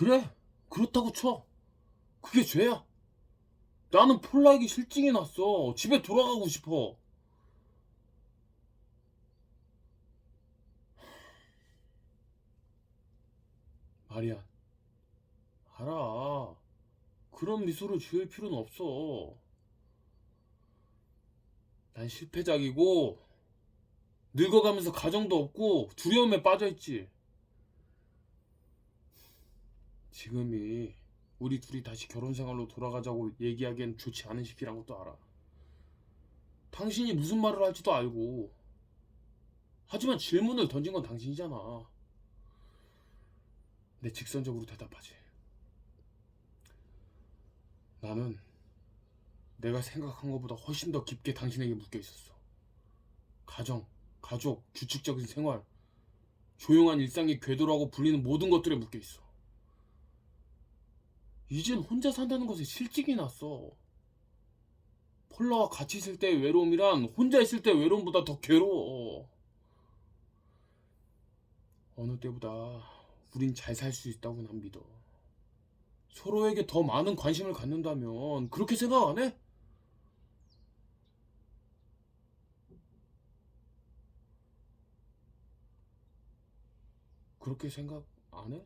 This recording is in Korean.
그래, 그렇다고 쳐. 그게 죄야. 나는 폴라에게 실증이 났어. 집에 돌아가고 싶어. 마리안, 알아. 그런 미소를 지을 필요는 없어. 난 실패작이고, 늙어가면서 가정도 없고, 두려움에 빠져있지. 지금이 우리 둘이 다시 결혼 생활로 돌아가자고 얘기하기엔 좋지 않은 시기란 것도 알아. 당신이 무슨 말을 할지도 알고. 하지만 질문을 던진 건 당신이잖아. 내 직선적으로 대답하지. 나는 내가 생각한 것보다 훨씬 더 깊게 당신에게 묶여 있었어. 가정, 가족, 규칙적인 생활, 조용한 일상이 궤도라고 불리는 모든 것들에 묶여 있어. 이젠 혼자 산다는 것에 실직이 났어. 폴라와 같이 있을 때의 외로움이란 혼자 있을 때의 외로움보다 더 괴로워. 어느 때보다 우린 잘 살 수 있다고 난 믿어. 서로에게 더 많은 관심을 갖는다면 그렇게 생각 안 해? 그렇게 생각 안 해?